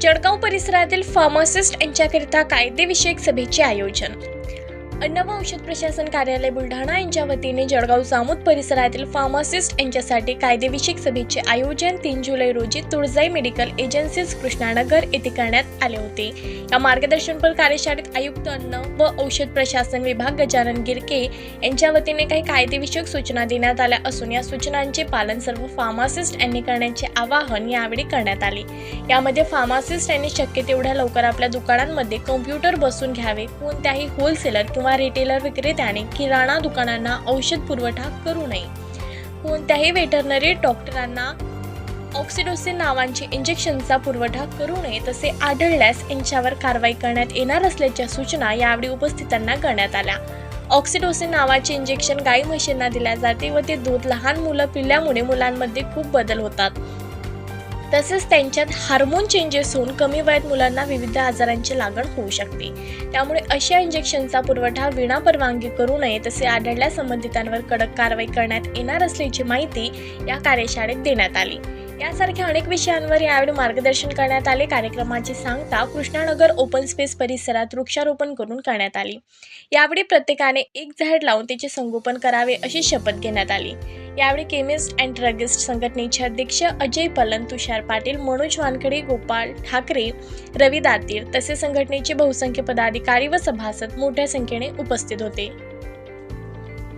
जळगाव परिसरातील फार्मासिस्ट यांच्याकरिता कायदेविषयक सभेचे आयोजन. अन्न व औषध प्रशासन कार्यालय बुलढाणा यांच्या वतीने जळगाव जामोद परिसरातील फार्मासिस्ट यांच्यासाठी कायदेविषयक सभेचे आयोजन तीन जुलै रोजी तुळजाई मेडिकल एजन्सीज कृष्णानगर येथे करण्यात आले होते. या मार्गदर्शनपर कार्यशाळेत आयुक्त अन्न व औषध प्रशासन विभाग गजानन गिरके यांच्या वतीने काही कायदेविषयक सूचना देण्यात आल्या असून या सूचनांचे पालन सर्व फार्मासिस्ट यांनी करण्याचे आवाहन यावेळी करण्यात आले. यामध्ये फार्मासिस्ट यांनी शक्य तेवढ्या लवकर आपल्या दुकानांमध्ये कम्प्युटर बसून घ्यावे कोणत्याही होलसेलर किंवा रिटेलर विक्रेत्याने किराणा दुकानांना औषध पुरवठा करू नये. कोणत्याही वेटरनरी डॉक्टरांना ऑक्सिडोसिन नावांचे इंजेक्शनचा पुरवठा करू नये तसे आढळल्यास यांच्यावर कारवाई करण्यात येणार असल्याच्या सूचना यावेळी उपस्थितांना करण्यात आल्या. ऑक्सिडोसिन नावाचे इंजेक्शन गाई म्हशींना दिल्या जाते व ते दूध लहान मुलं पिल्यामुळे मुलांमध्ये खूप बदल होतात. तसेच त्यांच्यात हार्मोन चेंजेस होऊन कमी वयात मुलांना विविध आजारांची लागण होऊ शकते. त्यामुळे अशा इंजेक्शनचा पुरवठा विना परवानगी करू नये तसे आढळल्या संबंधितांवर कडक कारवाई करण्यात येणार असल्याची माहिती या कार्यशाळेत देण्यात आली. यासारख्या अनेक विषयांवर यावेळी मार्गदर्शन करण्यात आले. कार्यक्रमाची सांगता कृष्णानगर ओपन स्पेस परिसरात वृक्षारोपण करून करण्यात आली. यावेळी प्रत्येकाने एक झाड लावून त्याचे संगोपन करावे अशी शपथ घेण्यात आली. यावेळी केमिस्ट अँड ड्रगिस्ट संघटनेचे अध्यक्ष अजय पलन तुषार पाटील मनोज वानखडे गोपाळ ठाकरे रवी दातीर तसेच संघटनेचे बहुसंख्य पदाधिकारी व सभासद मोठ्या संख्येने उपस्थित होते.